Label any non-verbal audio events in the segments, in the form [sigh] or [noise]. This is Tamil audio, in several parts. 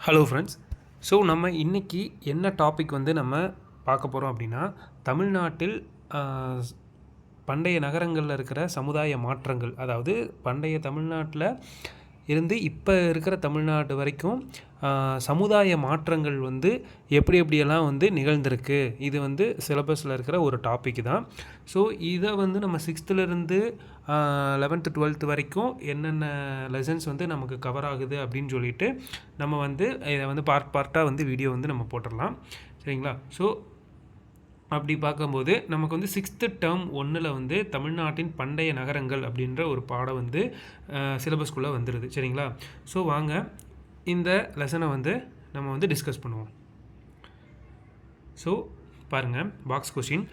ஹலோ ஃப்ரெண்ட்ஸ் ஸோ நம்ம இன்றைக்கி என்ன டாபிக் வந்து நம்ம பார்க்க போகிறோம் அப்படின்னா தமிழ்நாட்டில் பண்டைய நகரங்களில் இருக்கிற சமுதாய மாற்றங்கள். அதாவது பண்டைய தமிழ்நாட்டில் இருந்து இப்போ இருக்கிற தமிழ்நாடு வரைக்கும் சமுதாய மாற்றங்கள் வந்து எப்படி எப்படியெல்லாம் வந்து நிகழ்ந்திருக்கு? இது வந்து சிலபஸில் இருக்கிற ஒரு டாபிக் தான். ஸோ இதை வந்து நம்ம சிக்ஸ்த்துலேருந்து லெவன்த்து டுவெல்த்து வரைக்கும் என்னென்ன லெசன்ஸ் வந்து நமக்கு கவர் ஆகுது அப்படின்னு சொல்லிட்டு நம்ம வந்து இதை வந்து பார்ட் பார்ட்டாக வந்து வீடியோ வந்து நம்ம போட்டுடலாம். சரிங்களா? ஸோ அப்படி பார்க்கும்போது நமக்கு வந்து சிக்ஸ்த்து டேர்ம் ஒன்றில் வந்து தமிழ்நாட்டின் பண்டைய நகரங்கள் அப்படின்ற ஒரு பாடம் வந்து சிலபஸ்குள்ளே வந்துடுது சரிங்களா? ஸோ வாங்க. இந்த லெசனை வந்து நம்ம வந்து டிஸ்கஸ் பண்ணுவோம். ஸோ பாருங்கள் பாக்ஸ் கொஷின்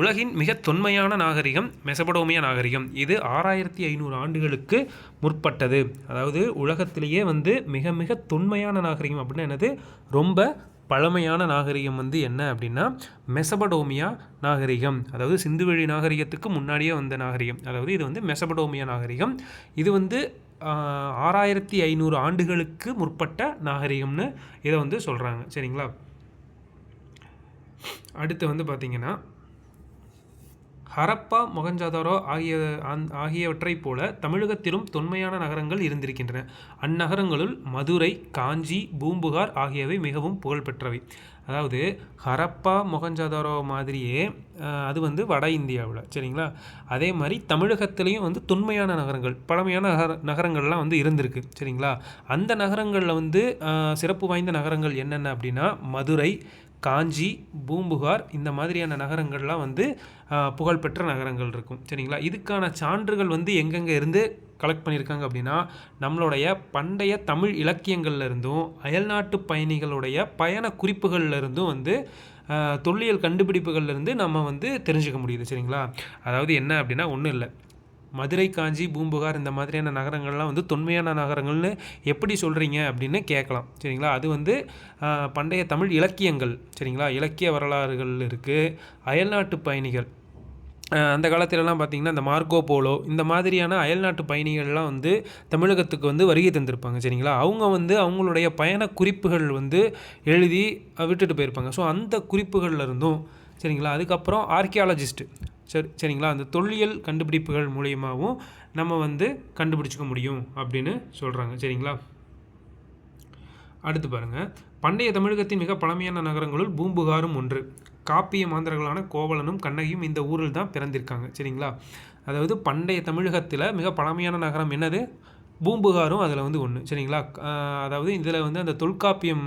உலகின் மிக தொன்மையான நாகரிகம் மெசபடோமிய நாகரிகம். இது ஆறாயிரத்தி ஐநூறு ஆண்டுகளுக்கு முற்பட்டது. அதாவது உலகத்திலேயே வந்து மிக மிக தொன்மையான நாகரிகம் அப்படின்னா என்னது? ரொம்ப பழமையான நாகரிகம் வந்து என்ன அப்படின்னா மெசபடோமியா நாகரிகம். அதாவது சிந்துவெளி நாகரிகத்துக்கு முன்னாடியே வந்த நாகரிகம். அதாவது இது வந்து மெசபடோமியா நாகரிகம். இது வந்து ஆறாயிரத்தி ஐநூறு ஆண்டுகளுக்கு முற்பட்ட நாகரிகம்னு இதை வந்து சொல்கிறாங்க சரிங்களா? அடுத்து வந்து பார்த்திங்கன்னா ஹரப்பா மொகஞ்சாதாரோ ஆகிய அந் ஆகியவற்றைப் போல தமிழகத்திலும் தொன்மையான நகரங்கள் இருந்திருக்கின்றன. அந்நகரங்களுள் மதுரை காஞ்சி பூம்புகார் ஆகியவை மிகவும் புகழ்பெற்றவை. அதாவது ஹரப்பா மொகஞ்சாதாரோ மாதிரியே அது வந்து வட இந்தியாவில் சரிங்களா? அதே மாதிரி தமிழகத்திலையும் வந்து தொன்மையான நகரங்கள் பழமையான நகர நகரங்கள்லாம் வந்து இருந்திருக்கு சரிங்களா? அந்த நகரங்களில் வந்து சிறப்பு வாய்ந்த நகரங்கள் என்னென்ன அப்படின்னா மதுரை காஞ்சி பூம்புகார் இந்த மாதிரியான நகரங்கள்லாம் வந்து புகழ்பெற்ற நகரங்கள் இருக்கும். சரிங்களா? இதுக்கான சான்றுகள் வந்து எங்கெங்கே இருந்து கலெக்ட் பண்ணியிருக்காங்க அப்படின்னா நம்மளுடைய பண்டைய தமிழ் இலக்கியங்கள்லேருந்தும் அயல்நாட்டு பயணிகளுடைய பயண குறிப்புகள்லேருந்தும் வந்து தொல்லியல் கண்டுபிடிப்புகள்லேருந்து நம்ம வந்து தெரிஞ்சுக்க முடியுது. சரிங்களா? அதாவது என்ன அப்படின்னா ஒன்றும் இல்லை. மதுரை காஞ்சி பூம்புகார் இந்த மாதிரியான நகரங்கள்லாம் வந்து தொன்மையான நகரங்கள்னு எப்படி சொல்கிறீங்க அப்படின்னு கேட்கலாம். சரிங்களா? அது வந்து பண்டைய தமிழ் இலக்கியங்கள். சரிங்களா? இலக்கிய வரலாறுகள் இருக்குது அயல்நாட்டு பயணிகள். அந்த காலத்திலலாம் பார்த்திங்கன்னா இந்த மார்க்கோ போலோ இந்த மாதிரியான அயல்நாட்டு பயணிகள்லாம் வந்து தமிழகத்துக்கு வந்து வருகை தந்திருப்பாங்க. சரிங்களா? அவங்க வந்து அவங்களுடைய பயண குறிப்புகள் வந்து எழுதி விட்டுட்டு போயிருப்பாங்க. ஸோ அந்த குறிப்புகளில் இருந்தும் சரிங்களா? அதுக்கப்புறம் ஆர்கியாலஜிஸ்ட்டு சரி சரிங்களா? அந்த தொல்லியல் கண்டுபிடிப்புகள் மூலியமாகவும் நம்ம வந்து கண்டுபிடிச்சிக்க முடியும் அப்படின்னு சொல்கிறாங்க சரிங்களா? அடுத்து பாருங்கள் பண்டைய தமிழகத்தின் மிக பழமையான நகரங்களுள் பூம்புகாரும் ஒன்று. காப்பிய மாந்தர்களான கோவலனும் கண்ணகியும் இந்த ஊரில் தான் பிறந்திருக்காங்க. சரிங்களா? அதாவது பண்டைய தமிழகத்தில் மிக பழமையான நகரம் என்னது? பூம்புகாரும் அதில் வந்து ஒன்று சரிங்களா? அதாவது இதில் வந்து அந்த தொல்காப்பியம்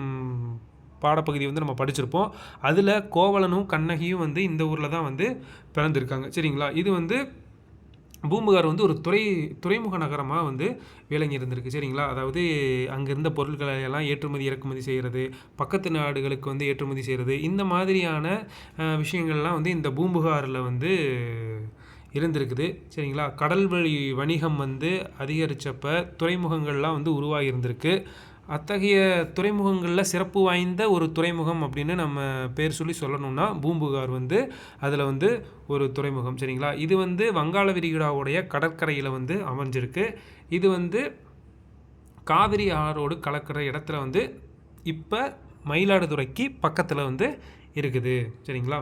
பாடப்பகுதி வந்து நம்ம படிச்சிருப்போம். அதில் கோவலனும் கண்ணகியும் வந்து இந்த ஊரில் தான் வந்து பிறந்திருக்காங்க. சரிங்களா? இது வந்து பூம்புகார் வந்து ஒரு துறை துறைமுக நகரமாக வந்து விளங்கி இருந்திருக்கு சரிங்களா? அதாவது அங்கே இருந்த பொருட்களை எல்லாம் ஏற்றுமதி இறக்குமதி செய்கிறது பக்கத்து நாடுகளுக்கு வந்து ஏற்றுமதி செய்கிறது இந்த மாதிரியான விஷயங்கள்லாம் வந்து இந்த பூம்புகாரில் வந்து இருந்திருக்குது. சரிங்களா? கடல் வழி வணிகம் வந்து அதிகரித்தப்ப துறைமுகங்கள்லாம் வந்து உருவாகி இருந்திருக்கு அத்தகைய துறைமுகங்களில் சிறப்பு வாய்ந்த ஒரு துறைமுகம் அப்படின்னு நம்ம பேர் சொல்லி சொல்லணும்னா பூம்புகார் வந்து அதில் வந்து ஒரு துறைமுகம் சரிங்களா? இது வந்து வங்காள விரிகுடாவுடைய கடற்கரையில் வந்து அமைஞ்சிருக்கு. இது வந்து காவிரி ஆறோடு கலக்கிற இடத்துல வந்து இப்போ மயிலாடுதுறைக்கு பக்கத்தில் வந்து இருக்குது சரிங்களா?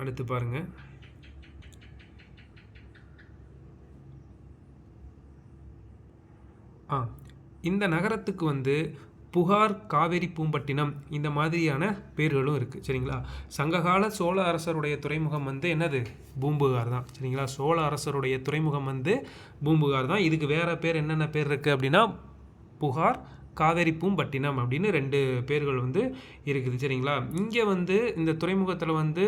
அடுத்து பாருங்கள் ஆ இந்த நகரத்துக்கு வந்து புகார் காவேரி பூம்பட்டினம் இந்த மாதிரியான பேர்களும் இருக்குது சரிங்களா? சங்ககால சோழ அரசருடைய துறைமுகம் வந்து என்னது? பூம்புகார் தான் சரிங்களா? சோழ அரசருடைய துறைமுகம் வந்து பூம்புகார் தான். இதுக்கு வேறு பேர் என்னென்ன பேர் இருக்குது அப்படின்னா புகார் காவேரி பூம்பட்டினம் அப்படின்னு ரெண்டு பேர்கள் வந்து இருக்குது சரிங்களா? இங்கே வந்து இந்த துறைமுகத்தில் வந்து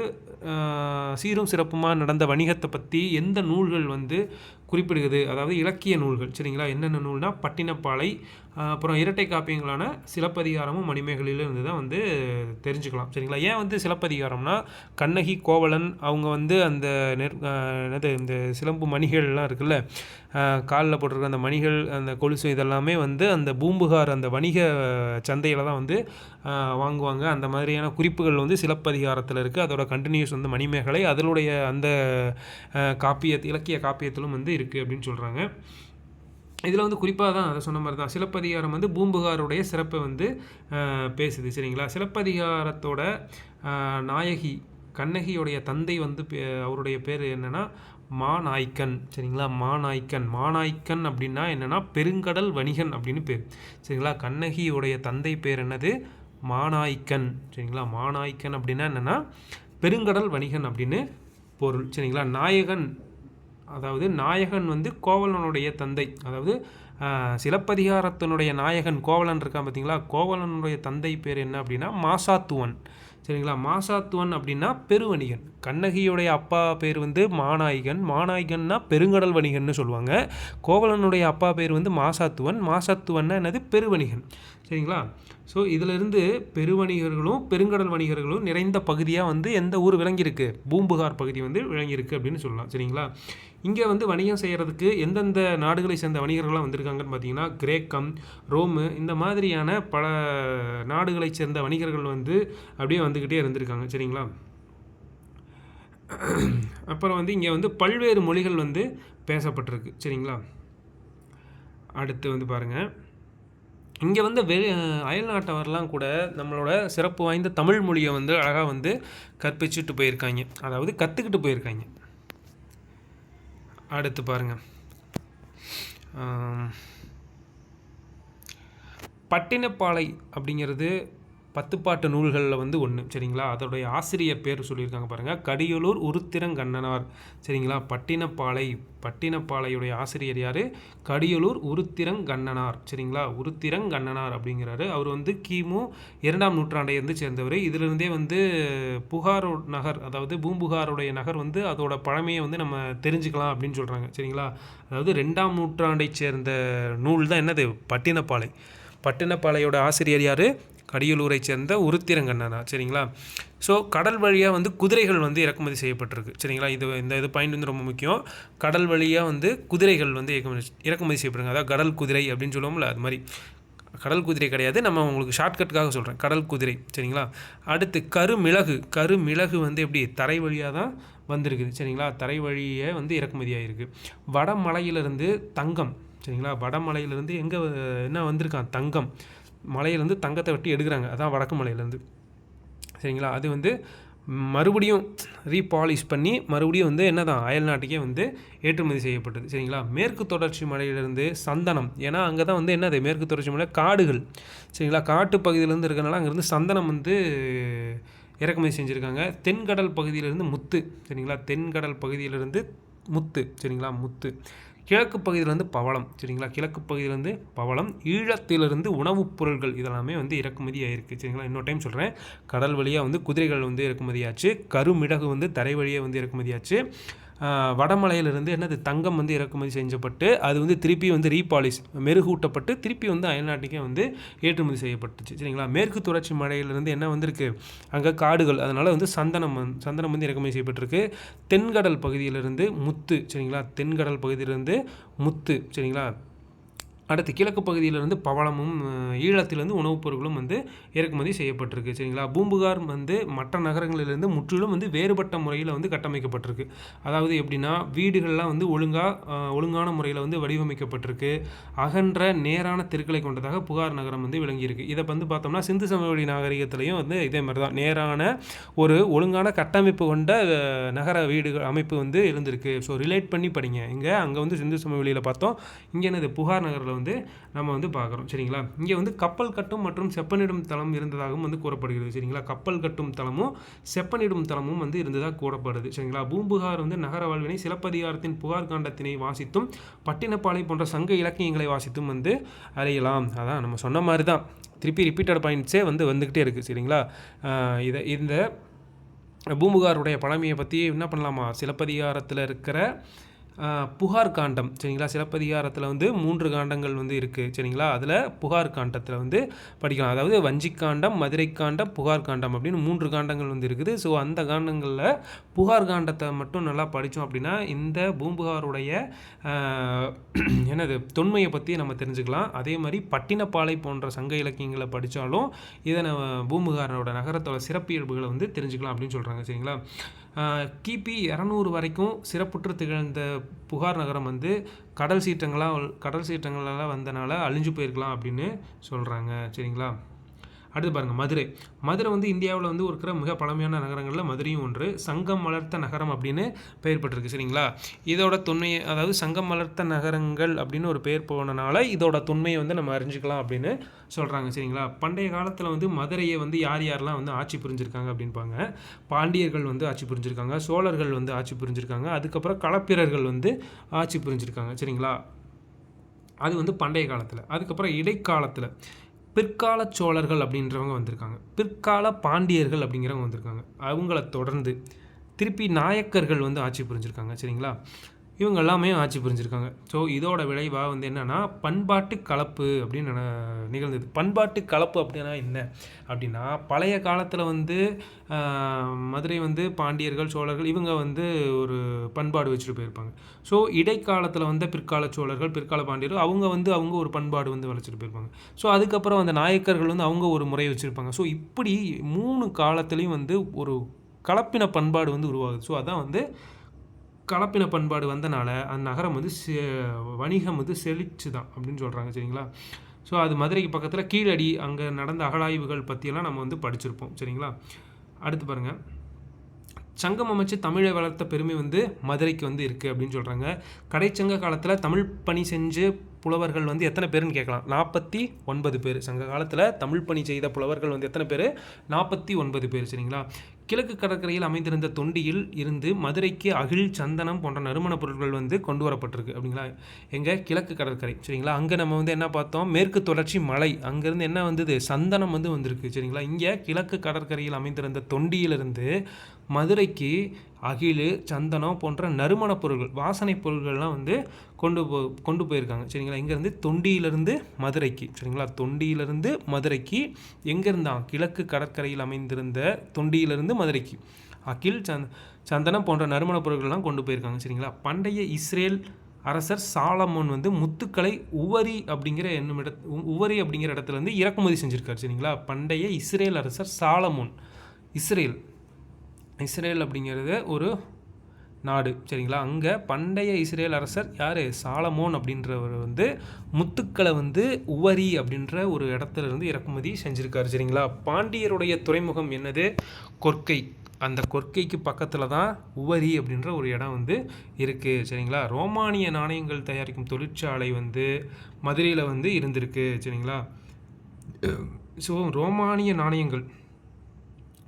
சீரும் சிறப்புமாக நடந்த வணிகத்தை பற்றி எந்த நூல்கள் வந்து குறிப்பிடுகிறது. அதாவது இலக்கிய நூல்கள். சரிங்களா? என்னென்ன நூல்னால் பட்டினப்பாலை அப்புறம் இரட்டை காப்பியங்களான சிலப்பதிகாரமும் மணிமேகலையிலிருந்து தான் வந்து தெரிஞ்சுக்கலாம். சரிங்களா? ஏன் வந்து சிலப்பதிகாரம்னா கண்ணகி கோவலன் அவங்க வந்து அந்த நெற் என்னது இந்த சிலம்பு மணிகள்லாம் இருக்குல்ல காலில் போட்டிருக்க அந்த மணிகள் அந்த கொலுசு இதெல்லாமே வந்து அந்த பூம்புகார் அந்த வணிக சந்தையில் தான் வந்து வாங்குவாங்க. அந்த மாதிரியான குறிப்புகள் வந்து சிலப்பதிகாரத்தில் இருக்குது அதோட கண்டினியூஸ் வந்து மணிமேகலை அதனுடைய அந்த காப்பிய இலக்கிய காப்பியத்திலும் வந்து இருக்குது அப்படின்னு சொல்கிறாங்க இதில் வந்து குறிப்பாக தான் அதை சொன்ன மாதிரி தான். சிலப்பதிகாரம் வந்து பூம்புகாருடைய சிறப்பை வந்து பேசுது. சரிங்களா? சிலப்பதிகாரத்தோட நாயகி கண்ணகியுடைய தந்தை வந்து பே- அவருடைய பேர் என்னென்னா மாநாய்க்கன். சரிங்களா? மாநாய்க்கன். மாநாய்க்கன் அப்படின்னா என்னென்னா பெருங்கடல் வணிகன் அப்படின்னு பேர். சரிங்களா? கண்ணகியுடைய தந்தை பேர் என்னது? மாநாய்க்கன். சரிங்களா? மாநாய்க்கன் அப்படின்னா என்னென்னா பெருங்கடல் வணிகன் அப்படின்னு பொருள். சரிங்களா? நாயகன் அதாவது நாயகன் வந்து கோவலனுடைய தந்தை. அதாவது சிலப்பதிகாரத்தினுடைய நாயகன் கோவலன் இருக்கான் பார்த்தீங்களா? கோவலனுடைய தந்தை பேர் என்ன அப்படின்னா மாசாத்துவன். சரிங்களா? மாசாத்துவன் அப்படின்னா பெருவணிகன். கண்ணகியுடைய அப்பா பேர் வந்து மாநாயகன். மாநாயகன்னா பெருங்கடல் வணிகன்னு சொல்லுவாங்க. கோவலனுடைய அப்பா பேர் வந்து மாசாத்துவன். மாசாத்துவன்னா என்னது? பெருவணிகன். சரிங்களா? ஸோ இதிலிருந்து பெருவணிகர்களும் பெருங்கடல் வணிகர்களும் நிறைந்த பகுதியாக வந்து எந்த ஊர் விளங்கியிருக்கு? பூம்புகார் பகுதி வந்து விளங்கியிருக்கு அப்படின்னு சொல்லலாம். சரிங்களா? இங்கே வந்து வணிகம் செய்கிறதுக்கு எந்தெந்த நாடுகளை சேர்ந்த வணிகர்கள்லாம் வந்திருக்காங்கன்னு பார்த்தீங்கன்னா கிரேக்கம் ரோமு இந்த மாதிரியான பல நாடுகளை சேர்ந்த வணிகர்கள் வந்து அப்படியே வந்துக்கிட்டே இருந்திருக்காங்க. சரிங்களா? அப்புறம் வந்து இங்கே வந்து பல்வேறு மொழிகள் வந்து பேசப்பட்டிருக்கு. சரிங்களா? அடுத்து வந்து பாருங்கள் இங்கே வந்து வெளி அயல்நாட்டவர்லாம் கூட நம்மளோட சிறப்பு வாய்ந்த தமிழ் மொழியை வந்து அழகாக வந்து கற்பிச்சுட்டு போயிருக்காங்க. அதாவது கற்றுக்கிட்டு போயிருக்காங்க. அடுத்து பாருங்கள் பட்டினப்பாலை அப்படிங்கிறது பத்துப்பாட்டு நூல்களில் வந்து ஒன்று சரிங்களா? அதோடைய ஆசிரியர் பேர் சொல்லியிருக்காங்க பாருங்கள் கடியலூர் உருத்திரங்கண்ணனார் சரிங்களா? பட்டினப்பாலை பட்டினப்பாளையுடைய ஆசிரியர் யார்? கடியலூர் உருத்திரங்கண்ணனார் சரிங்களா? உருத்திரங்கண்ணனார் அப்படிங்கிறாரு. அவர் வந்து கிமு இரண்டாம் நூற்றாண்டை வந்து சேர்ந்தவர். இதிலிருந்தே வந்து புகார் நகர் அதாவது பூம்புகாருடைய நகர் வந்து அதோட பழமையை வந்து நம்ம தெரிஞ்சுக்கலாம் அப்படின்னு சொல்கிறாங்க சரிங்களா? அதாவது ரெண்டாம் நூற்றாண்டை சேர்ந்த நூல் தான் என்னது? பட்டினப்பாலை பட்டினப்பாளையோட ஆசிரியர் யார்? கடியலூரை சேர்ந்த உருத்திரங்கண்ணனா சரிங்களா? ஸோ கடல் வழியாக வந்து குதிரைகள் வந்து இறக்குமதி செய்யப்பட்டிருக்கு சரிங்களா? இது இந்த இது பாயிண்ட் வந்து ரொம்ப முக்கியம். கடல் வழியாக வந்து குதிரைகள் வந்து இறக்குமதி இறக்குமதி செய்யப்படுங்க அதாவது கடல் குதிரை அப்படின்னு சொல்லுவோம்ல அது மாதிரி. கடல் குதிரை கிடையாது. நம்ம உங்களுக்கு ஷார்ட்கட்டுக்காக சொல்கிறேன் கடல் குதிரை சரிங்களா? அடுத்து கருமிளகு. கருமிளகு வந்து எப்படி? தரை வழியாக தான் வந்திருக்குது சரிங்களா? தரை வழியே வந்து இறக்குமதி ஆகிருக்கு வடமலையிலிருந்து தங்கம் சரிங்களா? வடமலையிலேருந்து எங்கே என்ன வந்திருக்கான்? தங்கம். மலையிலேருந்து தங்கத்தை வெட்டி எடுக்கிறாங்க. அதான் வடக்கு மலையிலேருந்து. சரிங்களா? அது வந்து மறுபடியும் ரீபாலிஷ் பண்ணி மறுபடியும் வந்து என்ன தான் அயல் நாட்டுக்கே வந்து ஏற்றுமதி செய்யப்பட்டது. சரிங்களா? மேற்கு தொடர்ச்சி மலையிலிருந்து சந்தனம். ஏன்னா அங்கே தான் வந்து என்னது? மேற்கு தொடர்ச்சி மலை காடுகள். சரிங்களா? காட்டு பகுதியிலேருந்து இருக்கிறனால அங்கேருந்து சந்தனம் வந்து இறக்குமதி செஞ்சுருக்காங்க. தென்கடல் பகுதியிலிருந்து முத்து. சரிங்களா? தென்கடல் பகுதியிலிருந்து முத்து. சரிங்களா? முத்து. கிழக்கு பகுதியிலேருந்து பவளம் சரிங்களா? கிழக்கு பகுதியிலேருந்து பவளம் ஈழத்திலிருந்து உணவுப் பொருட்கள் இதெல்லாமே வந்து இறக்குமதி ஆயிருக்கு சரிங்களா? இன்னொரு டைம் சொல்கிறேன் கடல் வழியாக வந்து குதிரைகள் வந்து இறக்குமதியாச்சு கருமிடகு வந்து தரை வழியாக வந்து இறக்குமதியாச்சு வடமலையிலிருந்து என்னது தங்கம் வந்து இறக்குமதி செஞ்சப்பட்டு அது வந்து திருப்பி வந்து ரீபாலிஷ் மெருகூட்டப்பட்டு திருப்பி வந்து அயல்நாட்டுக்கே வந்து ஏற்றுமதி செய்யப்பட்டுச்சு. சரிங்களா? மேற்கு தொடர்ச்சி மலையிலிருந்து என்ன வந்திருக்கு? அங்கே காடுகள் அதனால் வந்து சந்தனம் வந்து- சந்தனம் வந்து இறக்குமதி செய்யப்பட்டிருக்கு. தென்கடல் பகுதியிலிருந்து முத்து சரிங்களா? தென்கடல் பகுதியிலிருந்து முத்து சரிங்களா? அடுத்து கிழக்கு பகுதியிலிருந்து பவளமும் ஈழத்திலிருந்து உணவுப் பொருட்களும் வந்து இறக்குமதி செய்யப்பட்டிருக்கு சரிங்களா? பூம்புகார் வந்து மற்ற நகரங்களிலிருந்து முற்றிலும் வந்து வேறுபட்ட முறையில் வந்து கட்டமைக்கப்பட்டிருக்கு. அதாவது எப்படின்னா வீடுகள்லாம் வந்து ஒழுங்காக ஒழுங்கான முறையில் வந்து வடிவமைக்கப்பட்டிருக்கு. அகன்ற நேரான தெருக்களை கொண்டதாக புகார் நகரம் வந்து விளங்கியிருக்கு. இதை வந்து பார்த்தோம்னா சிந்து சமவெளி நாகரிகத்திலையும் வந்து இதே மாதிரி தான். நேரான ஒரு ஒழுங்கான கட்டமைப்பு கொண்ட நகர வீடுகள் அமைப்பு வந்து இருந்திருக்கு ஸோ ரிலேட் பண்ணி படிங்க. இங்கே அங்கே வந்து சிந்து சமவெளியில் பார்த்தோம். இங்கே என்னது? புகார் நகரில் வந்து நம்ம வந்து பார்க்குறோம். சரிங்களா? இங்கே வந்து கப்பல் கட்டும் மற்றும் செப்பனிடும் தளம் இருந்ததாகவும் வந்து கூறப்படுகிறது. சரிங்களா? கப்பல் கட்டும் தளமும் செப்பனிடும் தளமும் வந்து இருந்ததாக கூறப்படுது. சரிங்களா? பூம்புகார் வந்து நகர வாழ்வினை சிலப்பதிகாரத்தின் புகார் காண்டத்தினை வாசித்தும் பட்டினப்பாலை போன்ற சங்க இலக்கியங்களை வாசித்தும் வந்து அறியலாம். அதான் நம்ம சொன்ன மாதிரி தான் திருப்பி ரிப்பீட்டட் பாயிண்ட்ஸே வந்து வந்துக்கிட்டே இருக்குது சரிங்களா? இதை இந்த பூம்புகாருடைய பழமையை பற்றி என்ன பண்ணலாமா? சிலப்பதிகாரத்தில் இருக்கிற புகார் காண்டம் சரிங்களா? சிலப்பதிகாரத்தில் வந்து மூன்று காண்டங்கள் வந்து இருக்குது சரிங்களா? அதில் புகார் காண்டத்தில் வந்து படிக்கலாம். அதாவது வஞ்சிக்காண்டம் மதுரை காண்டம் புகார் காண்டம் அப்படின்னு மூன்று காண்டங்கள் வந்து இருக்குது. ஸோ அந்த காண்டங்களில் புகார் காண்டத்தை மட்டும் நல்லா படித்தோம் அப்படின்னா இந்த பூம்புகாருடைய [clears throat] என்னது தொன்மையை பற்றி நம்ம தெரிஞ்சுக்கலாம். அதே மாதிரி பட்டினப்பாலை போன்ற சங்க இலக்கியங்களை படித்தாலும் இதை நம்ம பூம்புகாரனோட நகரத்தோட சிறப்பியல்புகளை வந்து தெரிஞ்சுக்கலாம் அப்படின்னு சொல்கிறாங்க சரிங்களா? கிபி இரநூறு வரைக்கும் சிறப்புற்று திகழ்ந்த புகார் நகரம் வந்து கடல் சீற்றங்களாக கடல் சீற்றங்களால் வந்தனால அழிஞ்சு போயிருக்கலாம் அப்படின்னு சொல்கிறாங்க சரிங்களா? அடுத்து பாருங்கள் மதுரை. மதுரை வந்து இந்தியாவில் வந்து இருக்கிற மிக பழமையான நகரங்களில் மதுரையும் ஒன்று. சங்கம் வளர்த்த நகரம் அப்படின்னு பெயர் பெற்றிருக்கு சரிங்களா? இதோட தொன்மையை அதாவது சங்கம் வளர்த்த நகரங்கள் அப்படின்னு ஒரு பெயர் போனனால இதோட தொன்மையை வந்து நம்ம அறிஞ்சிக்கலாம் அப்படின்னு சொல்கிறாங்க சரிங்களா? பண்டைய காலத்தில் வந்து மதுரையை வந்து யார் யாரெல்லாம் வந்து ஆட்சி புரிஞ்சிருக்காங்க அப்படின்பாங்க பாண்டியர்கள் வந்து ஆட்சி புரிஞ்சிருக்காங்க சோழர்கள் வந்து ஆட்சி புரிஞ்சிருக்காங்க அதுக்கப்புறம் களப்பிரர்கள் வந்து ஆட்சி புரிஞ்சிருக்காங்க சரிங்களா? அது வந்து பண்டைய காலத்தில். அதுக்கப்புறம் இடைக்காலத்தில். பிற்கால சோழர்கள் அப்படின்றவங்க வந்திருக்காங்க. பிற்கால பாண்டியர்கள் அப்படிங்கிறவங்க வந்திருக்காங்க. அவங்கள தொடர்ந்து திருப்பி நாயக்கர்கள் வந்து ஆட்சி புரிஞ்சிருக்காங்க சரிங்களா? இவங்க எல்லாமே ஆட்சி புரிஞ்சிருக்காங்க. ஸோ இதோட விளைவாக வந்து என்னென்னா பண்பாட்டு கலப்பு அப்படின்னு நிகழ்ந்தது? பண்பாட்டு கலப்பு அப்படின்னா என்ன? அப்படின்னா பழைய காலத்தில் வந்து மதுரை வந்து பாண்டியர்கள் சோழர்கள் இவங்க வந்து ஒரு பண்பாடு வச்சுட்டு போயிருப்பாங்க. ஸோ இடைக்காலத்தில் வந்த பிற்கால சோழர்கள் பிற்கால பாண்டியர்கள் அவங்க வந்து அவங்க ஒரு பண்பாடு வந்து வளர்ச்சிட்டு போயிருப்பாங்க. ஸோ அதுக்கப்புறம் அந்த நாயக்கர்கள் வந்து அவங்க ஒரு முறை வச்சுருப்பாங்க. ஸோ இப்படி மூணு காலத்துலேயும் வந்து ஒரு கலப்பின பண்பாடு வந்து உருவாகுது. ஸோ அதான் வந்து கலப்பின பண்பாடு வந்தனால அந்த நகரம் வந்து செ வணிகம் வந்து செழிச்சு தான் அப்படின்னு சொல்கிறாங்க சரிங்களா? ஸோ அது மதுரைக்கு பக்கத்தில் கீழடி அங்கே நடந்த அகழாய்வுகள் பற்றியெல்லாம் நம்ம வந்து படிச்சிருப்போம் சரிங்களா? அடுத்து பாருங்கள் சங்கம் அமைச்சு தமிழை வளர்த்த பெருமை வந்து மதுரைக்கு வந்து இருக்குது அப்படின்னு சொல்கிறாங்க கடைச்சங்க காலத்தில் தமிழ் பணி செஞ்சு புலவர்கள் வந்து எத்தனை பேருன்னு கேட்கலாம். நாற்பத்தி ஒன்பது பேர். சங்க காலத்தில் தமிழ் பணி செய்த புலவர்கள் வந்து எத்தனை பேர்? நாற்பத்தி ஒன்பது பேர். சரிங்களா? கிழக்கு கடற்கரையில் அமைந்திருந்த தொண்டியில் இருந்து மதுரைக்கு அகில் சந்தனம் போன்ற நறுமணப் பொருட்கள் வந்து கொண்டு வரப்பட்டிருக்கு. அப்படிங்களா? எங்கள் கிழக்கு கடற்கரை. சரிங்களா? அங்கே நம்ம வந்து என்ன பார்த்தோம்? மேற்கு தொடர்ச்சி மலை. அங்கேருந்து என்ன வந்தது? சந்தனம் வந்து வந்திருக்கு. சரிங்களா? இங்கே கிழக்கு கடற்கரையில் அமைந்திருந்த தொண்டியிலிருந்து மதுரைக்கு அகில் சந்தனம் போன்ற நறுமணப் பொருட்கள் வாசனைப் பொருட்கள்லாம் வந்து கொண்டு போ கொண்டு போயிருக்காங்க. சரிங்களா? இங்கேருந்து தொண்டியிலிருந்து மதுரைக்கு சரிங்களா? தொண்டியிலிருந்து மதுரைக்கு எங்கேருந்தான் கிழக்கு கடற்கரையில் அமைந்திருந்த தொண்டியிலிருந்து மதுரைக்கு. அகில் சந்த் சந்தனம் போன்ற நறுமணப் பொருட்கள்லாம் கொண்டு போயிருக்காங்க சரிங்களா? பண்டைய இஸ்ரேல் அரசர் சாலமோன் வந்து முத்துக்களை உவரி அப்படிங்கிற என்னும் இட உவரி அப்படிங்கிற இடத்துல இருந்து இறக்குமதி செஞ்சுருக்காரு சரிங்களா? பண்டைய இஸ்ரேல் அரசர் சாலமோன் இஸ்ரேல். இஸ்ரேல் அப்படிங்கிறது ஒரு நாடு சரிங்களா? அங்கே பண்டைய இஸ்ரேல் அரசர் யார்? சாலமோன் அப்படின்றவர் வந்து முத்துக்களை வந்து உவரி அப்படின்ற ஒரு இடத்துல இருந்து இறக்குமதி செஞ்சுருக்காரு சரிங்களா? பாண்டியருடைய துறைமுகம் என்னது? கொற்கை அந்த கொற்கைக்கு பக்கத்தில் தான் உவரி அப்படின்ற ஒரு இடம் வந்து இருக்குது சரிங்களா? ரோமானிய நாணயங்கள் தயாரிக்கும் தொழிற்சாலை வந்து மதுரையில் வந்து இருந்திருக்கு சரிங்களா? ஸோ ரோமானிய நாணயங்கள்.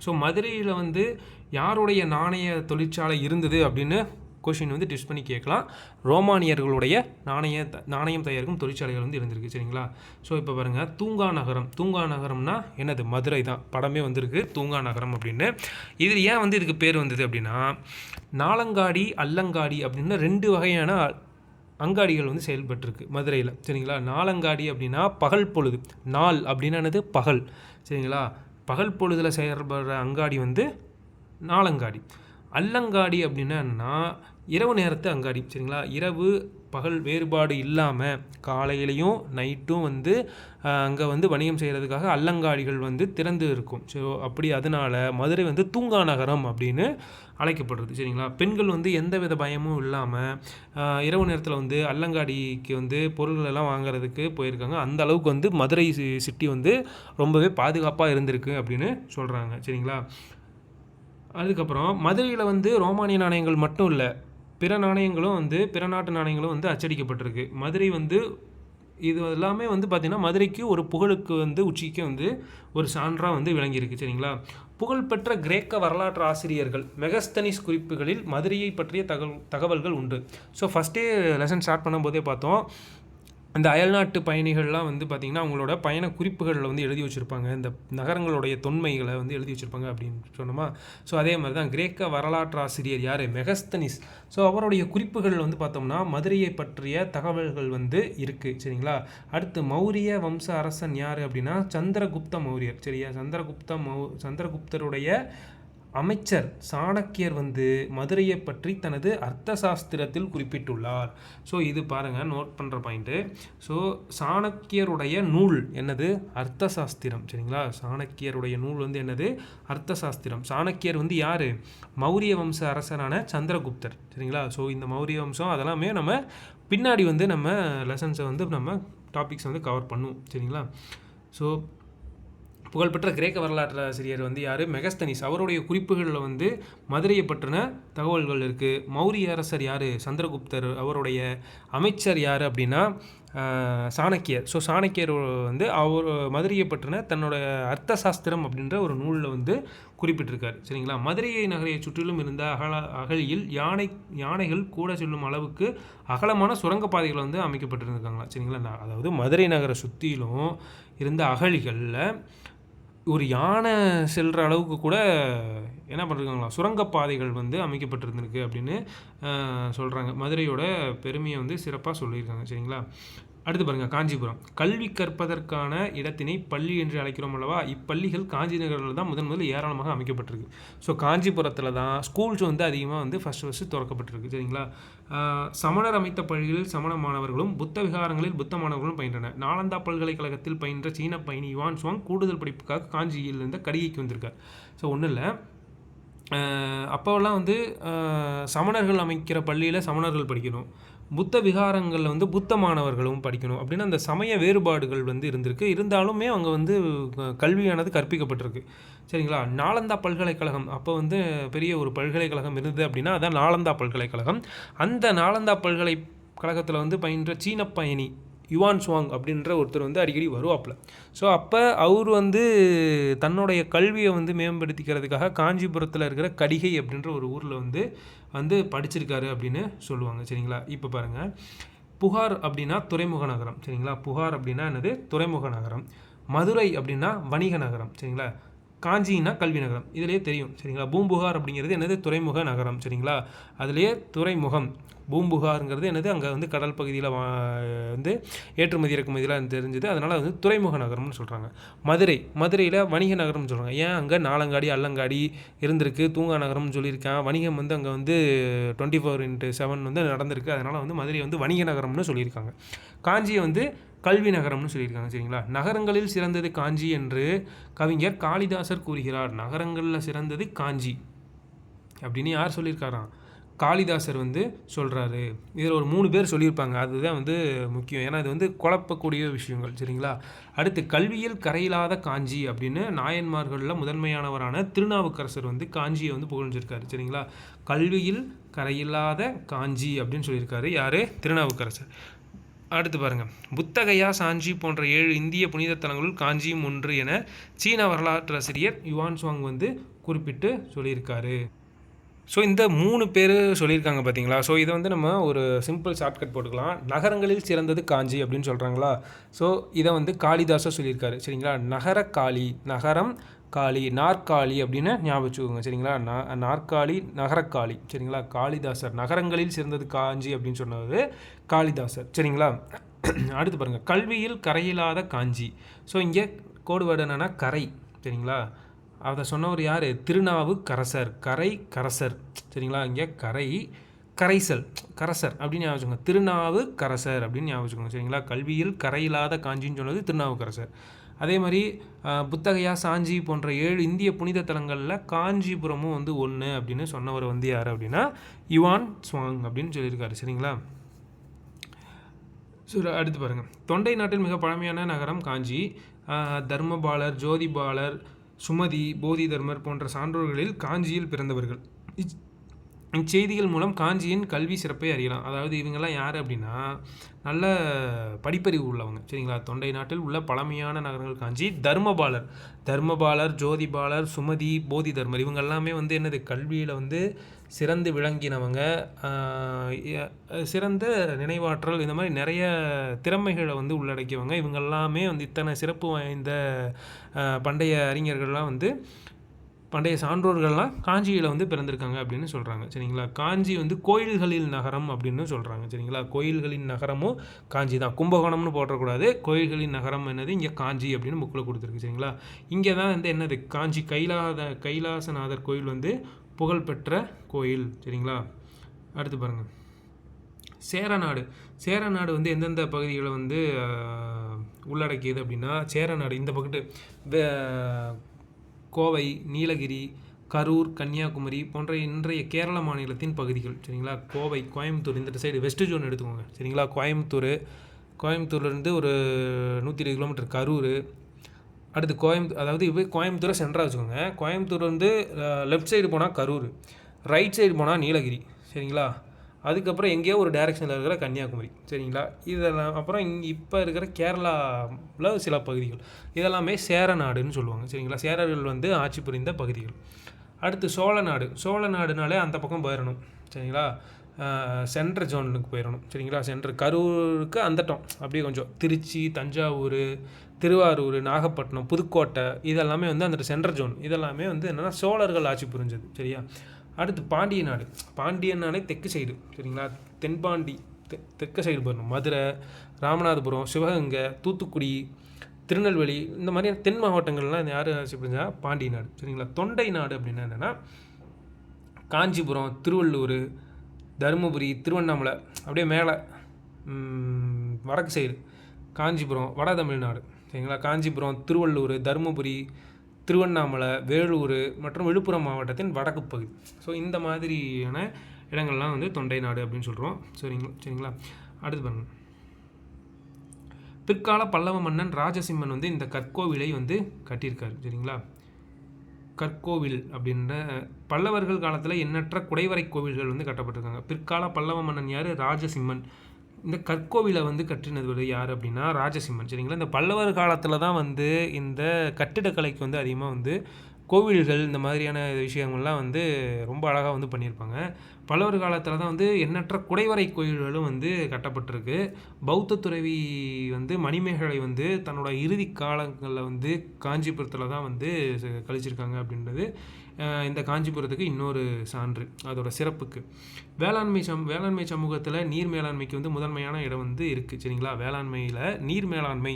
ஸோ மதுரையில் வந்து யாருடைய நாணய தொழிற்சாலை இருந்தது அப்படின்னு கொஷின் வந்து டிஸ்ட் பண்ணி கேட்கலாம். ரோமானியர்களுடைய நாணய நாணயம் தயாரிக்கும் தொழிற்சாலைகள் வந்து இருந்திருக்கு சரிங்களா? ஸோ இப்போ பாருங்கள் தூங்கா நகரம். தூங்கா நகரம்னா என்னது? மதுரை தான். படமே வந்திருக்கு தூங்கா நகரம் அப்படின்னு. இது ஏன் வந்து இதுக்கு பேர் வந்தது அப்படின்னா நாலங்காடி அல்லங்காடி அப்படின்னு ரெண்டு வகையான அங்காடிகள் வந்து செயல்பட்டுருக்கு மதுரையில் சரிங்களா? நாலங்காடி அப்படின்னா பகல் பொழுது. நாள் அப்படின்னா என்னது? பகல் சரிங்களா? பகல் பொழுதில் செயல்படுற அங்காடி வந்து நாலங்காடி அல்லங்காடி அப்படின்னா இரவு நேரத்து அங்காடி சரிங்களா? இரவு பகல் வேறுபாடு இல்லாமல் காலையிலையும் நைட்டும் வந்து அங்கே வந்து வணிகம் செய்கிறதுக்காக அல்லங்காடிகள் வந்து திறந்து இருக்கும். ஸோ அப்படி அதனால மதுரை வந்து தூங்கா நகரம் அப்படின்னு அழைக்கப்படுறது சரிங்களா? பெண்கள் வந்து எந்த வித பயமும் இல்லாமல் இரவு நேரத்தில் வந்து அல்லங்காடிக்கு வந்து பொருள்கள் எல்லாம் வாங்குறதுக்கு போயிருக்காங்க. அந்த அளவுக்கு வந்து மதுரை சிட்டி வந்து ரொம்பவே பாதுகாப்பாக இருந்திருக்கு அப்படின்னு சொல்கிறாங்க சரிங்களா? அதுக்கப்புறம் மதுரையில் வந்து ரோமானிய நாணயங்கள் மட்டும் இல்லை பிற நாணயங்களும் வந்து பிற நாட்டு நாணயங்களும் வந்து அச்சடிக்கப்பட்டிருக்கு. மதுரை வந்து இது எல்லாமே வந்து பார்த்திங்கன்னா மதுரைக்கு ஒரு புகழுக்கு வந்து உச்சிக்கு வந்து ஒரு சான்றாக வந்து விளங்கியிருக்கு சரிங்களா? புகழ்பெற்ற கிரேக்க வரலாற்று ஆசிரியர்கள் மெகஸ்தனிஸ் குறிப்புகளில் மதுரையை பற்றிய தகவல் தகவல்கள் உண்டு. ஸோ ஃபஸ்ட்டே லெசன் ஸ்டார்ட் பண்ணும்போதே பார்த்தோம். அந்த அயல்நாட்டு பயணிகள்லாம் வந்து பார்த்திங்கன்னா அவங்களோட பயண குறிப்புகளில் வந்து எழுதி வச்சுருப்பாங்க. இந்த நகரங்களுடைய தொன்மைகளை வந்து எழுதி வச்சுருப்பாங்க அப்படின்னு சொன்னோமா? ஸோ அதே மாதிரி தான் கிரேக்க வரலாற்று ஆசிரியர் யார்? மெகஸ்தனிஸ். ஸோ அவருடைய குறிப்புகள் வந்து பார்த்தோம்னா மதுரையை பற்றிய தகவல்கள் வந்து இருக்குது சரிங்களா? அடுத்து மௌரிய வம்ச அரசன் யார் அப்படின்னா சந்திரகுப்த மௌரியர். சரியா? சந்திரகுப்த மௌ சந்திரகுப்தருடைய அமைச்சர் சாணக்கியர் வந்து மதுரையை பற்றி தனது அர்த்த சாஸ்திரத்தில் குறிப்பிட்டுள்ளார். ஸோ இது பாருங்கள் நோட் பண்ணுற பாயிண்ட்டு ஸோ சாணக்கியருடைய நூல் என்னது? அர்த்த சாஸ்திரம். சரிங்களா? சாணக்கியருடைய நூல் வந்து என்னது? அர்த்த சாஸ்திரம். சாணக்கியர் வந்து யார்? மௌரிய வம்ச அரசரான சந்திரகுப்தர். சரிங்களா? ஸோ இந்த மௌரிய வம்சம் அதெல்லாமே நம்ம பின்னாடி வந்து நம்ம லெசன்ஸை வந்து நம்ம டாபிக்ஸ் வந்து கவர் பண்ணுவோம் சரிங்களா? ஸோ புகழ்பெற்ற கிரேக்க வரலாற்று ஆசிரியர் வந்து யார்? மெகஸ்தனிஸ். அவருடைய குறிப்புகளில் வந்து மதுரையை பற்றின தகவல்கள் இருக்குது மௌரிய அரசர் யார்? சந்திரகுப்தர். அவருடைய அமைச்சர் யார் அப்படின்னா சாணக்கியர். ஸோ சாணக்கியர் வந்து அவர் மதுரையை பற்றின தன்னோட அர்த்த சாஸ்திரம் அப்படின்ற ஒரு நூலில் வந்து குறிப்பிட்டிருக்கார். சரிங்களா? மதுரையை நகரையை சுற்றிலும் இருந்த அகல அகழியில் யானை யானைகள் கூட செல்லும் அளவுக்கு அகலமான சுரங்கப்பாதைகள் வந்து அமைக்கப்பட்டிருக்காங்களா சரிங்களா? அதாவது மதுரை நகரை சுற்றிலும் இருந்த அகழிகளில் ஒரு யானை செல்கிற அளவுக்கு கூட என்ன பண்ணுறாங்களா சுரங்கப்பாதைகள் வந்து அமைக்கப்பட்டிருந்திருக்கு அப்படின்னு சொல்கிறாங்க மதுரையோட பெருமையை வந்து சிறப்பாக சொல்லியிருக்காங்க சரிங்களா? அடுத்து பாருங்கள் காஞ்சிபுரம். கல்வி கற்பதற்கான இடத்தினை பள்ளி என்று அழைக்கிறோம் அல்லவா? இப்பள்ளிகள் காஞ்சி நகரில் தான் முதன் முதல் ஏராளமாக அமைக்கப்பட்டிருக்கு. ஸோ காஞ்சிபுரத்தில் தான் ஸ்கூல்ஸ் வந்து அதிகமாக வந்து ஃபஸ்ட் ஃபஸ்ட்டு திறக்கப்பட்டிருக்கு சரிங்களா? சமணர் அமைத்த பள்ளிகளில் சமண மாணவர்களும் புத்த விகாரங்களில் புத்த மாணவர்களும் பயின்றனர். நாலந்தா பல்கலைக்கழகத்தில் பயின்ற சீன பயணி யுவான் சுவாங் கூடுதல் படிப்புக்காக காஞ்சியில் இருந்த கடிகைக்கு வந்திருக்கார். ஸோ ஒன்றும் இல்லை அப்போல்லாம் வந்து சமணர்கள் அமைக்கிற பள்ளியில் சமணர்கள் படிக்கணும். புத்த விகாரங்களில் வந்து புத்த மாணவர்களும் படிக்கணும். அப்படின்னு அந்த சமய வேறுபாடுகள் வந்து இருந்திருக்கு. இருந்தாலுமே அவங்க வந்து கல்வியானது கற்பிக்கப்பட்டிருக்கு. சரிங்களா? நாலந்தா பல்கலைக்கழகம். அப்போ வந்து பெரிய ஒரு பல்கலைக்கழகம் இருந்தது அப்படின்னா அதான் நாலந்தா பல்கலைக்கழகம். அந்த நாலந்தா பல்கலைக்கழகத்தில் வந்து பயின்ற சீன பயணி யுவான் சுவாங் அப்படின்ற ஒருத்தர் வந்து அடிக்கடி வருவாப்பில். ஸோ அப்போ அவர் வந்து தன்னுடைய கல்வியை வந்து மேம்படுத்திக்கிறதுக்காக காஞ்சிபுரத்தில் இருக்கிற கடிகை அப்படின்ற ஒரு ஊரில் வந்து வந்து படிச்சிருக்காரு அப்படின்னு சொல்லுவாங்க. சரிங்களா? இப்போ பாருங்கள் புகார் அப்படின்னா துறைமுக நகரம். சரிங்களா? புகார் அப்படின்னா என்னது? துறைமுக நகரம். மதுரை அப்படின்னா வணிக நகரம். சரிங்களா? காஞ்சின்னா கல்வி நகரம். இதிலேயே தெரியும். சரிங்களா? பூம்புகார் அப்படிங்கிறது என்னது? துறைமுக நகரம். சரிங்களா? அதுலேயே துறைமுகம். பூம்புகாருங்கிறது என்னது? அங்கே வந்து கடல் பகுதியில் வந்து ஏற்றுமதி இறக்குமதியெலாம் தெரிஞ்சது. அதனால் வந்து துறைமுக நகரம்னு சொல்கிறாங்க மதுரை மதுரையில் வணிக நகரம்னு சொல்கிறாங்க ஏன் அங்கே நாலங்காடி அல்லங்காடி இருந்திருக்கு? தூங்கா நகரம்னு சொல்லியிருக்கேன். வணிகம் வந்து அங்கே வந்து டுவெண்ட்டி ஃபோர் இன்ட்டு செவன் வந்து நடந்திருக்கு. அதனால் வந்து மதுரை வந்து வணிக நகரம்னு சொல்லியிருக்காங்க. காஞ்சியை வந்து கல்வி நகரம்னு சொல்லியிருக்காங்க. சரிங்களா? நகரங்களில் சிறந்தது காஞ்சி என்று கவிஞர் காளிதாசர் கூறுகிறார். நகரங்களில் சிறந்தது காஞ்சி அப்படின்னு யார் சொல்லியிருக்காராம்? காளிதாசர் வந்து சொல்கிறாரு இதில் ஒரு மூணு பேர் சொல்லியிருப்பாங்க. அதுதான் வந்து முக்கியம். ஏன்னா இது வந்து குழப்பக்கூடிய விஷயங்கள் சரிங்களா? அடுத்து கல்வியில் கரையில்லாத காஞ்சி அப்படின்னு நாயன்மார்களில் முதன்மையானவரான திருநாவுக்கரசர் வந்து காஞ்சியை வந்து புகழ்ஞ்சிருக்காரு சரிங்களா? கல்வியில் கரையில்லாத காஞ்சி அப்படின்னு சொல்லியிருக்காரு யார்? திருநாவுக்கரசர். அடுத்து பாருங்கள் புத்தகையா சாஞ்சி போன்ற ஏழு இந்திய புனித தலங்களுள் காஞ்சியும் ஒன்று என சீன வரலாற்றாசிரியர் யுவான் சுவாங் வந்து குறிப்பிட்டு சொல்லியிருக்காரு. ஸோ இந்த மூணு பேர் சொல்லியிருக்காங்க பார்த்தீங்களா ஸோ இதை வந்து நம்ம ஒரு சிம்பிள் ஷார்ட்கட் போட்டுக்கலாம். நகரங்களில் சிறந்தது காஞ்சி அப்படின்னு சொல்கிறாங்களா ஸோ இதை வந்து காளிதாசாக சொல்லியிருக்காரு. சரிங்களா? நகர காளி நகரம் காளி நாற்காலி அப்படின்னு ஞாபகம் வச்சுக்கோங்க. சரிங்களா? நாற்காலி நகரக்காளி சரிங்களா? காளிதாசர். நகரங்களில் சிறந்தது காஞ்சி அப்படின்னு சொன்னது காளிதாசர். சரிங்களா? அடுத்து பாருங்கள் கல்வியில் கரையில்லாத காஞ்சி. ஸோ இங்கே கோடு வேர்டு என்னென்னா கரை. சரிங்களா? அதை சொன்னவர் யார்? திருநாவு கரசர் கரை கரசர். சரிங்களா? இங்கே கரை கரைசல். கரசர் அப்படின்னு ஞாபகம் திருநாவு கரசர் அப்படின்னு ஞாபகம் சரிங்களா? கல்வியில் கரையில்லாத காஞ்சின்னு சொன்னது திருநாவுக்கரசர். அதே மாதிரி புத்தகையா சாஞ்சி போன்ற ஏழு இந்திய புனித தலங்களில் காஞ்சிபுரமும் வந்து ஒன்று அப்படின்னு சொன்னவர் வந்து யார் அப்படின்னா? யுவான் ஸ்வாங் அப்படின்னு சொல்லியிருக்காரு. சரிங்களா? சரி அடுத்து பாருங்கள் தொண்டை நாட்டில் மிக பழமையான நகரம் காஞ்சி. தர்மபாலர் ஜோதிபாலர் சுமதி போதி தர்மர் போன்ற சான்றோர்களில் காஞ்சியில் பிறந்தவர்கள். இச்செய்திகள் மூலம் காஞ்சியின் கல்வி சிறப்பை அறியலாம். அதாவது இவங்கெல்லாம் யார் அப்படின்னா நல்ல படிப்பறிவு உள்ளவங்க. சரிங்களா? தொண்டை நாட்டில் உள்ள பழமையான நகரங்கள் காஞ்சி தர்மபாலர். தர்மபாலர் ஜோதிபாலர் சுமதி போதி தர்மர். இவங்க எல்லாமே வந்து என்னது? கல்வியில் வந்து சிறந்து விளங்கினவங்க சிறந்த நினைவாற்றல் இந்த மாதிரி நிறைய திறமைகளை வந்து உள்ளடக்கியவங்க. இவங்க எல்லாமே வந்து இத்தனை சிறப்பு வாய்ந்த பண்டைய அறிஞர்கள்லாம் வந்து பண்டைய சான்றோர்கள்லாம் காஞ்சியில் வந்து பிறந்திருக்காங்க அப்படின்னு சொல்கிறாங்க சரிங்களா? காஞ்சி வந்து கோயில்களில் நகரம் அப்படின்னு சொல்கிறாங்க சரிங்களா? கோயில்களின் நகரமும் காஞ்சி தான். கும்பகோணம்னு போடக்கூடாது. கோயில்களின் நகரம் என்னது? இங்கே காஞ்சி அப்படின்னு புக்கில் கொடுத்துருக்கு. சரிங்களா? இங்கே தான் வந்து என்னது? காஞ்சி கைலாத கைலாசநாதர் கோயில் வந்து புகழ்பெற்ற கோயில். சரிங்களா? அடுத்து பாருங்கள் சேரநாடு சேரநாடு வந்து எந்தெந்த பகுதிகளை வந்து உள்ளடக்கியது அப்படின்னா சேரநாடு இந்த பக்கத்து வே- கோவை நீலகிரி கரூர் கன்னியாகுமரி போன்ற இன்றைய கேரள மாநிலத்தின் பகுதிகள். சரிங்களா? கோவை கோயம்புத்தூர் இந்த சைடு வெஸ்ட் ஜோன் எடுத்துக்கோங்க. சரிங்களா? கோயம்புத்தூர். கோயம்புத்தூர்லேருந்து ஒரு நூற்றி இருபது கிலோமீட்டர் கரூர். அடுத்து கோயம்புத்தூர் அதாவது இப்போ கோயம்புத்தூரை சென்டராக வச்சுக்கோங்க. கோயம்புத்தூர் வந்து லெஃப்ட் சைடு போனால் கரூர் ரைட் சைடு போனால் நீலகிரி சரிங்களா? அதுக்கப்புறம் எங்கேயோ ஒரு டைரெக்ஷனில் இருக்கிற கன்னியாகுமரி சரிங்களா? இதெல்லாம் அப்புறம் இங்கே இப்போ இருக்கிற கேரளாவில் சில பகுதிகள். இதெல்லாமே சேர நாடுன்னு சொல்லுவாங்க சரிங்களா? சேரர்கள் வந்து ஆட்சி புரிந்த பகுதிகள். அடுத்து சோழ நாடு சோழ நாடுனாலே அந்த பக்கம் போயிடணும் சரிங்களா? சென்ட்ரல் ஜோனுக்கு போயிடணும் சரிங்களா? சென்ட்ரல் கரூருக்கு அந்தட்டம் அப்படியே கொஞ்சம் திருச்சி தஞ்சாவூர் திருவாரூர் நாகப்பட்டினம் புதுக்கோட்டை இதெல்லாமே வந்து அந்த சென்ட்ரல் ஜோன் இதெல்லாமே வந்து என்னென்னா சோழர்கள் ஆட்சி புரிஞ்சது சரியா? அடுத்து பாண்டிய நாடு. பாண்டியனாலே தெற்கு சைடு சரிங்களா? தென்பாண்டி தெ தெற்கு சைடு போயிடணும் மதுரை ராமநாதபுரம் சிவகங்கை தூத்துக்குடி திருநெல்வேலி இந்த மாதிரியான தென் மாவட்டங்கள்லாம் யார் ஆட்சி புரிஞ்சா? பாண்டிய நாடு சரிங்களா? தொண்டை நாடு அப்படின்னா என்னென்னா காஞ்சிபுரம் திருவள்ளூர் தருமபுரி திருவண்ணாமலை அப்படியே மேலே வடக்கு சைடு காஞ்சிபுரம் வட தமிழ்நாடு. சரிங்களா காஞ்சிபுரம் திருவள்ளூர் தருமபுரி திருவண்ணாமலை வேலூர் மற்றும் விழுப்புரம் மாவட்டத்தின் வடக்கு பகுதி. ஸோ இந்த மாதிரியான இடங்கள்லாம் வந்து தொண்டை நாடு அப்படின்னு சொல்கிறோம் சரிங்களா சரிங்களா? அடுத்து பாருங்க. பிற்கால பல்லவ மன்னன் ராஜசிம்மன் வந்து இந்த கற்கோவிலை வந்து கட்டியிருக்காரு. சரிங்களா? கற்கோவில் அப்படின்ற பல்லவர்கள் காலத்தில் எண்ணற்ற குடைவரை கோவில்கள் வந்து கட்டப்பட்டிருக்காங்க. பிற்கால பல்லவ மன்னன் யார்? ராஜசிம்மன். இந்த கற்கோவிலை வந்து கட்டினது வந்து யார் அப்படின்னா ராஜசிம்மன். சரிங்களா? இந்த பல்லவர் காலத்தில் தான் வந்து இந்த கட்டிடக்கலைக்கு வந்து அதிகமாக வந்து கோவில்கள் இந்த மாதிரியான விஷயங்கள்லாம் வந்து ரொம்ப அழகாக வந்து பண்ணியிருப்பாங்க. பல்லவர் காலத்தில் தான் வந்து எண்ணற்ற குடைவரை கோயில்களும் வந்து கட்டப்பட்டிருக்கு. பௌத்த துறவி வந்து மணிமேகலை வந்து தன்னோட இறுதி காலங்களில் வந்து காஞ்சிபுரத்தில் தான் வந்து கழிச்சிருக்காங்க அப்படின்றது இந்த காஞ்சிபுரத்துக்கு இன்னொரு சான்று அதோட சிறப்புக்கு. வேளாண்மை சம் வேளாண்மை சமூகத்தில் நீர் மேலாண்மைக்கு வந்து முதன்மையான இடம் வந்து இருக்குது சரிங்களா? வேளாண்மையில் நீர் மேலாண்மை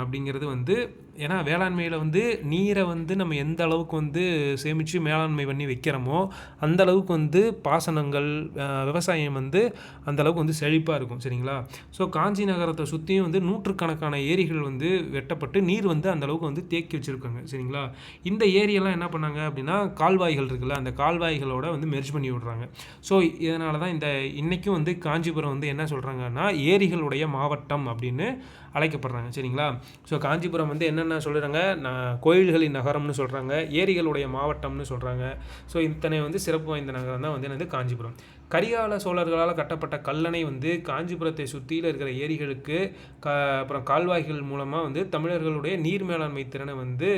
அப்படிங்கிறது வந்து ஏன்னா வேளாண்மையில் வந்து நீரை வந்து நம்ம எந்த அளவுக்கு வந்து சேமித்து மேலாண்மை பண்ணி வைக்கிறோமோ அந்த அளவுக்கு வந்து பாசனங்கள் விவசாயம் வந்து அந்த அளவுக்கு வந்து செழிப்பாக இருக்கும். சரிங்களா? ஸோ காஞ்சி நகரத்தை சுற்றியும் வந்து நூற்றுக்கணக்கான ஏரிகள் வந்து வெட்டப்பட்டு நீர் வந்து அந்த அளவுக்கு வந்து தேக்கி வச்சுருக்காங்க. சரிங்களா? இந்த ஏரியெல்லாம் என்ன பண்ணாங்க அப்படின்னா கால்வாய்கள் இருக்குல்ல அந்த கால்வாய்களோட வந்து மெர்ஜ் பண்ணி விடுறாங்க. ஸோ இதனால தான் இந்த இன்றைக்கும் வந்து காஞ்சிபுரம் வந்து என்ன சொல்கிறாங்கன்னா ஏரிகளுடைய மாவட்டம் அப்படின்னு அழைக்கப்படுறாங்க. சரிங்களா? ஸோ காஞ்சிபுரம் வந்து என்ன என்னென்ன சொல்கிறாங்க நான் கோயில்களின் நகரம்னு சொல்கிறாங்க ஏரிகளுடைய மாவட்டம்னு சொல்கிறாங்க ஸோ இத்தனை வந்து சிறப்பு வாய்ந்த நகரம் தான் வந்து என்னது? காஞ்சிபுரம். கரிகால சோழர்களால் கட்டப்பட்ட கல்லணை வந்து காஞ்சிபுரத்தை சுற்றியில் இருக்கிற ஏரிகளுக்கு க அப்புறம் கால்வாய்கள் மூலமாக வந்து தமிழர்களுடைய நீர் மேலாண்மை திறனை வந்து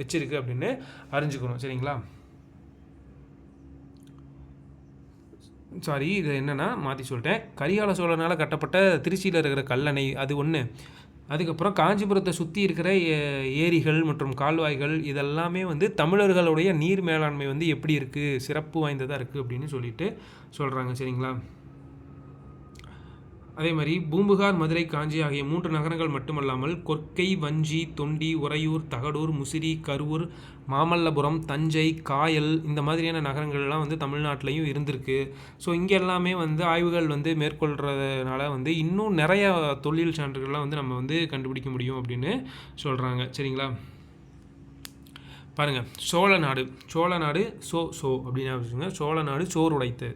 வச்சிருக்கு அப்படின்னு அறிஞ்சுக்கிறோம். சரிங்களா? சாரி இது என்னென்னா மாற்றி சொல்லிட்டேன். கரிகால சோழனால் கட்டப்பட்ட திருச்சியில் இருக்கிற கல்லணை அது ஒன்று அதுக்கப்புறம் காஞ்சிபுரத்தை சுற்றி இருக்கிற ஏ- ஏரிகள் மற்றும் கால்வாய்கள் இதெல்லாமே வந்து தமிழர்களுடைய நீர் மேலாண்மை வந்து எப்படி இருக்குது சிறப்பு வாய்ந்ததாக இருக்குது அப்படின்னு சொல்லிட்டு சொல்கிறாங்க சரிங்களா? அதே மாதிரி பூம்புகார் மதுரை காஞ்சி ஆகிய மூன்று நகரங்கள் மட்டுமல்லாமல் கொற்கை வஞ்சி தொண்டி உறையூர் தகடூர் முசிறி கரூர் மாமல்லபுரம் தஞ்சை காயல் இந்த மாதிரியான நகரங்கள்லாம் வந்து தமிழ்நாட்டிலையும் இருந்திருக்கு. ஸோ இங்கே எல்லாமே வந்து ஆய்வுகள் வந்து மேற்கொள்கிறதுனால வந்து இன்னும் நிறைய தொழில் சான்றுகள்லாம் வந்து நம்ம வந்து கண்டுபிடிக்க முடியும் அப்படின்னு சொல்கிறாங்க சரிங்களா? பாருங்கள் சோழ நாடு சோழ நாடு சோ சோ அப்படின்னு வச்சுக்கோங்க சோழ நாடு சோறு உடைத்து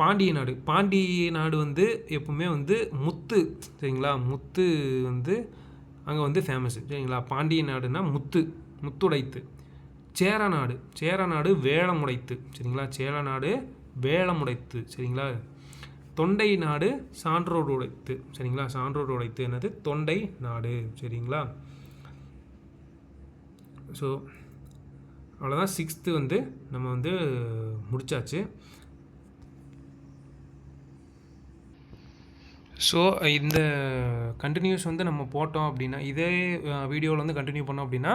பாண்டிய நாடு. பாண்டிய நாடு வந்து எப்பவுமே வந்து முத்து சரிங்களா? முத்து வந்து அங்கே வந்து ஃபேமஸ் சரிங்களா? பாண்டிய நாடுனா முத்து முத்துடைத்து. சேர நாடு சேர நாடு வேளமுடைத்து சரிங்களா? சேர நாடு வேளமுடைத்து சரிங்களா? தொண்டை நாடு சான்றோடு உடைத்து சரிங்களா? சான்றோடு உடைத்து என்னது? தொண்டை நாடு சரிங்களா? ஸோ அவ்வளோதான் சிக்ஸ்த்து வந்து நம்ம வந்து முடிச்சாச்சு. ஸோ இந்த கண்டினியூஸ் வந்து நம்ம போட்டோம் அப்படின்னா இதே வீடியோவில் வந்து கண்டினியூ பண்ணோம் அப்படின்னா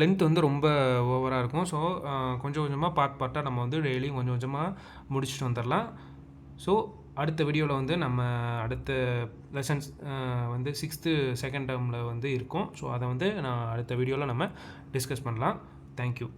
லென்த் வந்து ரொம்ப ஓவராக இருக்கும். ஸோ கொஞ்சம் கொஞ்சமாக பார்ட் பார்ட்டாக நம்ம வந்து டெய்லியும் கொஞ்சம் கொஞ்சமாக முடிச்சுட்டு வந்துடலாம் ஸோ அடுத்த வீடியோவில் வந்து நம்ம அடுத்த லெசன்ஸ் வந்து சிக்ஸ்த்து செகண்ட் டேர்மில் வந்து இருக்கும். ஸோ அதை வந்து நான் அடுத்த வீடியோவில் நம்ம டிஸ்கஸ் பண்ணலாம். தேங்க்யூ